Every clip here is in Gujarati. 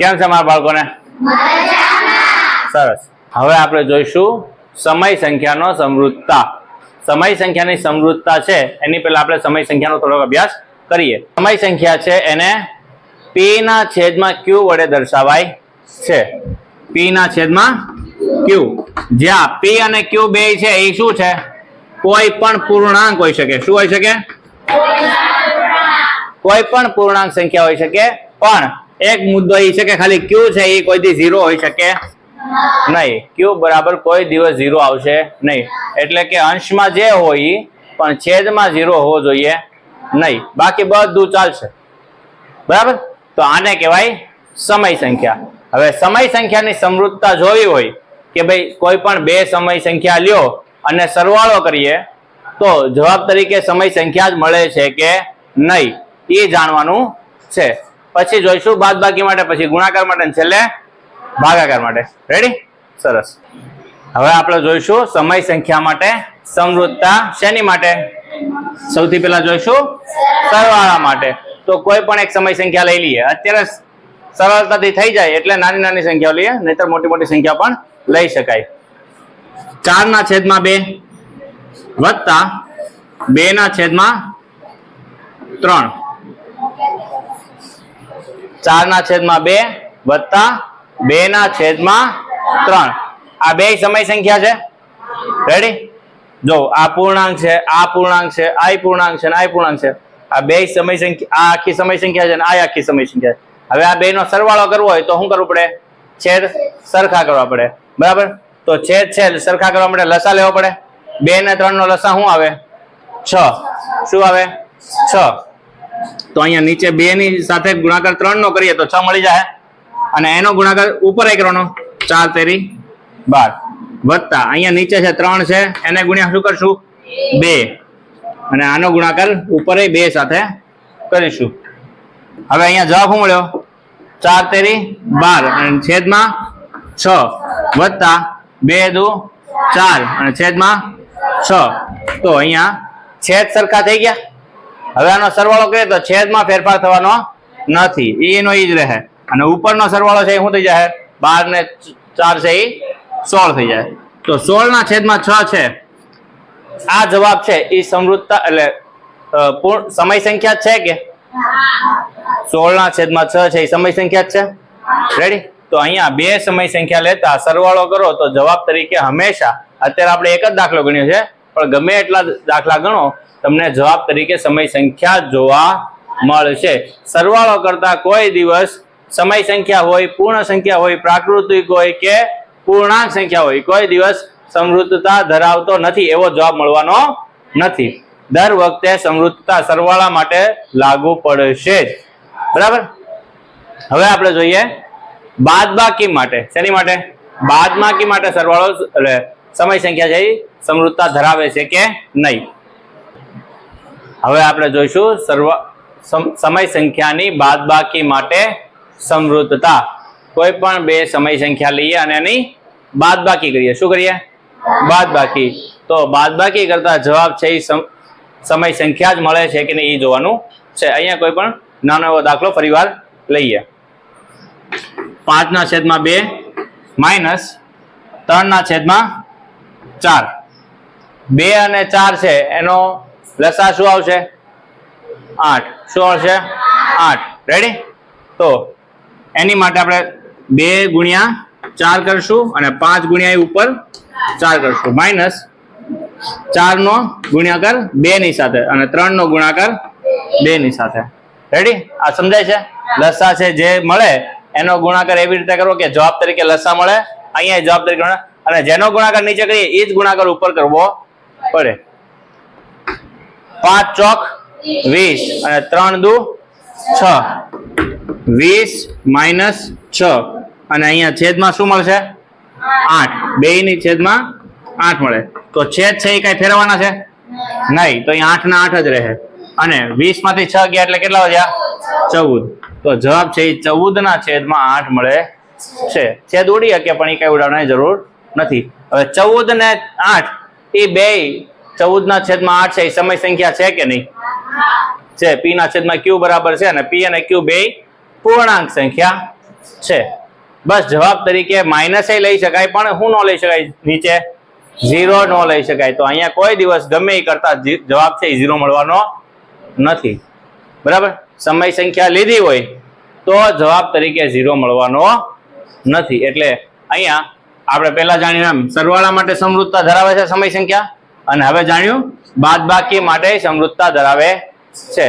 કેમ છે મારા બાળકોને? સરસ. હવે આપણે જોઈશું સમય સંખ્યાનો સમૃદ્ધતા. સમય સંખ્યાની સમૃદ્ધતા છે, એની પહેલા આપણે સમય સંખ્યાનો થોડોક અભ્યાસ કરીએ. સમય સંખ્યા છે, એને પી ના છેદમાં ક્યુ વડે દર્શાવાય છે. પી ના છેદમાં ક્યુ જ્યાં પી અને ક્યુ બે છે, એ શું છે? કોઈ પણ પૂર્ણાંક હોઈ શકે. શું હોઈ શકે? કોઈ પણ પૂર્ણાંક સંખ્યા હોઈ શકે. પણ એક મુદ્દો એ છે કે ખાલી ક્યુ છે એ કોઈથી ઝીરો હોઈ શકે? નહીં. ક્યુ બરાબર કોઈ દિવસ ઝીરો આવશે નહીં. એટલે કે અંશમાં જે હોય પણ છેદમાં ઝીરો હોવો જોઈએ નહીં. બાકી બધું ચાલશે. બરાબર? તો આને કહેવાય સમય સંખ્યા. હવે સમય સંખ્યાની સમૃદ્ધતા જોવી હોય કે ભાઈ કોઈ પણ બે સમય સંખ્યા લ્યો અને સરવાળો કરીએ, તો જવાબ તરીકે સમય સંખ્યા જ મળે છે કે નહીં? એ જાણવાનું છે. પછી જોઈશું બાદબાકી માટે, પછી ગુણાકાર માટે છેલ્લે ભાગાકાર માટે. રેડી સરસ. હવે આપણે જોઈશું સમય સંખ્યા માટે સમૃદ્ધતા શેની માટે? સૌથી પહેલા જોઈશું સરવાળા માટે. તો કોઈ પણ એક સમય સંખ્યા લઈ લઈએ. અત્યારે સરળતાથી થઈ જાય એટલે નાની નાની સંખ્યાઓ લઈએ, નહીતર મોટી મોટી સંખ્યા પણ લઈ શકાય. ચાર ના છેદમાં બે વત્તા બે ના છેદમાં ત્રણ. ચાર ના છેદમાં બે વત્તા બે ના છેદમાં ત્રણ. આ બે સમય સંખ્યા છે. રેડી જો, આ પૂર્ણાંક છે, આ પૂર્ણાંક છે, આ પૂર્ણાંક છે આ પૂર્ણાંક છે. આ બે સમય સંખ્યા, આ આખી સમય સંખ્યા છે અને આ આખી સમય સંખ્યા છે. હવે આ બે નો સરવાળો કરવો હોય તો શું કરવું પડે? છેદ સરખા કરવા પડે. બરાબર? તો છેદ છેદ સરખા કરવા માટે લસા લેવો પડે. બે ને ત્રણ નો લસા શું આવે? છ. શું આવે? છ. તો અહીંયા નીચે બે ની સાથે ગુણાકાર ત્રણ નો કરીએ તો છ મળી જાય અને એનો ગુણાકાર ઉપર એક કરવાનો. ચાર તેરી બાર. વત્તા. અહીંયા નીચે છે ત્રણ છે. એને ગુણ્યા શું કરશું? બે. અને આનો ગુણાકાર ઉપર બે સાથે કરીશું. હવે અહીંયા જવાબ શું મળ્યો? ચાર તેરી બાર. અને છેદમાં છ. વત્તા બે દુ ચાર. અને છેદમાં છ. તો અહીંયા છેદ સરખા થઈ ગયા? હવે આનો સરવાળો કરીએ તો છેદમાં ફેરફાર થવાનો નથી. એનો ઈ જ રહે. અને ઉપરનો સરવાળો છે એ શું થઈ જાય? બાર ને ચાર છે એ સોળ થઈ જાય. તો સોળ ના છેદમાં છ છે. આ જવાબ છે એ સમૃદ્ધતા એટલે સમય સંખ્યા છે કે? સોળ ના છેદમાં છ છે એ સમય સંખ્યા છે? રેડી તો અહીંયા બે સમય સંખ્યા લેતા સરવાળો કરો તો જવાબ તરીકે હંમેશા, અત્યારે આપણે એક જ દાખલો ગણ્યો છે. પણ ગમે એટલા દાખલા ગણો, તમને જવાબ તરીકે સમય સંખ્યા જોવા મળશે. સરવાળો કરતા કોઈ દિવસ સમય સંખ્યા હોય, પૂર્ણ સંખ્યા હોય, પ્રાકૃતિક હોય કે પૂર્ણાંક સંખ્યા હોય, કોઈ દિવસ સમૃદ્ધતા ધરાવતો નથી એવો જવાબ મળવાનો નથી. દર વખતે સમૃદ્ધતા સરવાળા માટે લાગુ પડશે જ. બરાબર? હવે આપણે જોઈએ બાદબાકી માટે. શેની માટે? બાદબાકી માટે સરવાળો સમય સંખ્યા છે સમૃદ્ધતા ધરાવે છે કે નહીં? હવે આપણે જોઈશું સર્વ સમય સંખ્યાની બાદબાકી માટે સમૃદ્ધતા. કોઈ પણ બે સમય સંખ્યા લઈએ અને એની બાદબાકી કરીએ. શું કરીએ? બાદબાકી. તો બાદબાકી કરતા જવાબ છે એ સમ- સમય સંખ્યા જ મળે છે કે નહીં એ જોવાનું છે. અહીંયા કોઈ પણ નાનો એવો દાખલો ફરીવાર લઈએ. પાંચના છેદમાં બે, માઇનસ ત્રણના છેદમાં ચાર. બે અને ચાર છે, એનો લસા શું આવશે? આઠ. શું આવશે? આઠ. રેડી તો એની માટે આપણે બે ગુણ્યા ચાર કરશું અને પાંચ ગુણ્યા ઉપર ચાર કરશું. માઇનસ ચાર નો ગુણ્યાકાર બે ની સાથે અને ત્રણ નો ગુણાકાર બે ની સાથે. રેડી આ સમજાય છે? લસા છે જે મળે, એનો ગુણાકાર એવી રીતે કરવો કે જવાબ તરીકે લસા મળે, અહીંયા જવાબ તરીકે મળે અને જેનો ગુણાકાર નીચે કરીએ એ જ ગુણાકાર ઉપર કરવો પડે. પાંચ ચોક વીસ અને ત્રણ દુ છ. વીસ માઇનસ છ. અને અહીંયા છેદમાં શું મળશે? આઠ. બે ની છેદમાં આઠ મળે. તો છેદ છે એ કઈ ફેરવાના છે? નહીં. તો અહીંયા આઠ ના આઠ જ રહે. અને વીસમાંથી છ ગયા એટલે કેટલા વધ્યા? ચૌદ. તો જવાબ છે એ ચૌદ ના છેદમાં આઠ મળે છે. છેદ ઉડી શકે, પણ એ કઈ ઉડાડવાની જરૂર નથી. હવે ચૌદ ને આઠ, એ બે ચૌદ ના છેદમાં આઠ છે, એ સમય સંખ્યા છે કે નહીં? છે. પી ના છેદમાં ક્યુ બરાબર છે અને પી અને ક્યુ બે પૂર્ણાંક સંખ્યા છે. બસ જવાબ તરીકે માઇનસ લઈ શકાય, પણ શું ન લઈ શકાય? નીચે ઝીરો ન લઈ શકાય. તો અહીંયા કોઈ દિવસ ગમે એ કરતા જવાબ છે, એ ઝીરો મળવાનો નથી. બરાબર? સમય સંખ્યા લીધી હોય તો જવાબ તરીકે ઝીરો મળવાનો નથી. એટલે અહીંયા આપણે પહેલા જાણ્યું સરવાળા માટે સમૃદ્ધતા ધરાવે છે સમય સંખ્યા? અને હવે જાણ્યું, બાદબાકી માટે સમૃદ્ધતા ધરાવે છે.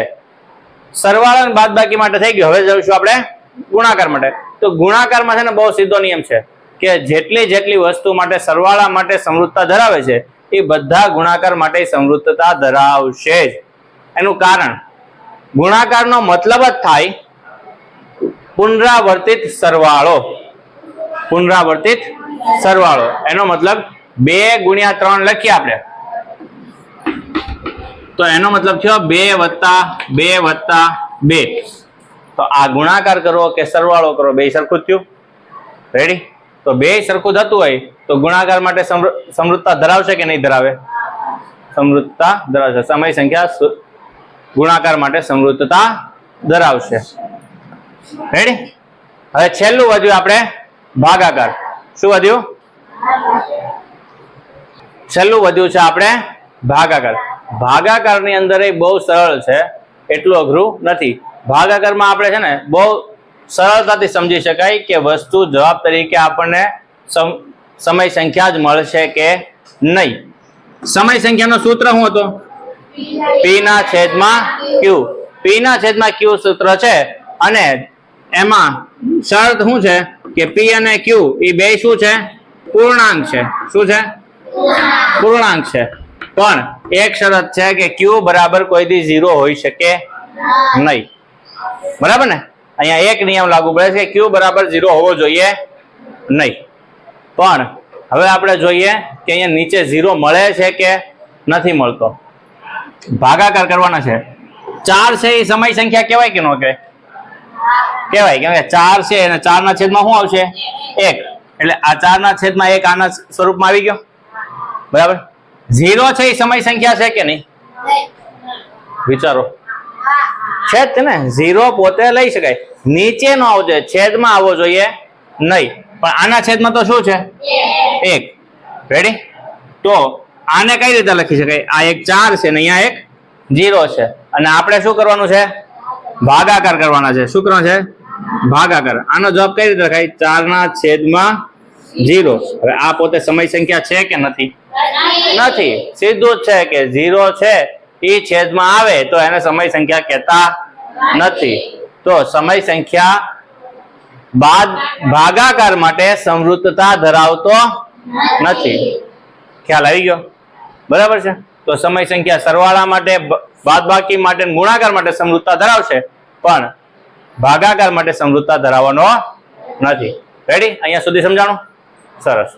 સરવાળા અને બાદબાકી માટે થઈ ગયું. હવે જઈશું આપણે ગુણાકાર માટે. તો ગુણાકારમાં છે ને બહુ સીધો નિયમ છે કે જેટલી જેટલી વસ્તુ માટે સરવાળા માટે સમૃદ્ધતા ધરાવે છે, એ બધા ગુણાકાર માટે સમૃદ્ધતા ધરાવશે જ. એનું કારણ, ગુણાકારનો મતલબ જ થાય પુનરાવર્તિત સરવાળો. પુનરાવર્તિત સરવાળો. એનો મતલબ બે ગુણ્યા ત્રણ લખીએ આપણે. તો એનો મતલબ થયો બે વત્તા બે વત્તા બે. તો આ ગુણાકાર કરો કે સરવાળો કરો, બે સરખું થયું. રેડી તો બે સરખું થતું હોય તો ગુણાકાર માટે સમૃદ્ધતા ધરાવશે કે નહીં ધરાવે? સમૃદ્ધતા ધરાવશે. સમય સંખ્યા ગુણાકાર માટે સમૃદ્ધતા ધરાવશે. રેડી હવે છેલ્લું વધ્યું આપણે ભાગાકાર. શું વધ્યું? છેલ્લું વધ્યું છે આપણે ભાગાકાર. ભાગાકારની અંદર એ બહુ સરળ છે, એટલું અઘરું નથી. ભાગાકારમાં આપણે છે ને બહુ સરળતાથી સમજી શકાય કે વસ્તુ જવાબ તરીકે આપણને સમ- સમય સંખ્યા જ મળશે કે નહીં. સમય સંખ્યાનો સૂત્ર શું હતો? પી ના છેદમાં ક્યુ પી ના છેદમાં ક્યુ સૂત્ર છે અને એમાં શરત શું છે? કે પી અને ક્યુ એ બે શું છે? પૂર્ણાંક છે. શું છે? પૂર્ણાંક છે. પણ એક શરત છે કે ક્યુ બરાબર કોઈ દી ઝીરો હોઈ શકે નહીં. બરાબર ને? અહીંયા એક નિયમ લાગુ પડે છે કે ક્યુ બરાબર ઝીરો હોવો જોઈએ નહીં. પણ હવે આપણે જોઈએ કે અહીંયા નીચે ઝીરો મળે છે કે નથી મળતો. ભાગાકાર કરવાના છે. ચાર છે એ સમય સંખ્યા કહેવાય કે ન કહેવાય? કહેવાય કેમ કે ચાર છે અને ચારના છેદમાં શું આવશે? એક. એટલે આ ચારના છેદમાં એક આના સ્વરૂપમાં આવી ગયો? બરાબર? ઝીરો છે એ સમય સંખ્યા છે કે નહીં? વિચારો. છે જ ને? ઝીરો પોતે લઈ શકાય. નીચે નો આવવો જોઈએ છેદમાં આવવો જોઈએ નહીં. પણ આના છેદમાં તો શું છે? એક. રેડી તો આને કઈ રીતે લખી શકાય? આ એક ચાર છે ને અહીંયા એક ઝીરો છે. અને આપણે શું કરવાનું છે? ભાગાકાર કરવાના છે. શું કરવાના છે? ભાગાકાર. આનો જવાબ કઈ રીતે લખાય? ચાર ના છેદમાં જીરો હવે આ પોતે સમય સંખ્યા છે કે નથી? નથી. સીધું છે કે ઝીરો છે. એ છેદમાં આવે તો એને સમય સંખ્યા કહેતા નથી. તો સમય સંખ્યા બાદ ભાગાકાર માટે સમૃદ્ધતા ધરાવતો નથી. ખ્યાલ આવી ગયો? બરાબર છે? તો સમય સંખ્યા સરવાળા માટે બાદબાકી માટે ગુણાકાર માટે સમૃદ્ધતા ધરાવશે. પણ ભાગાકાર માટે સમૃદ્ધતા ધરાવવાનો નથી. રેડી અહીંયા સુધી સમજાણું? સરસ.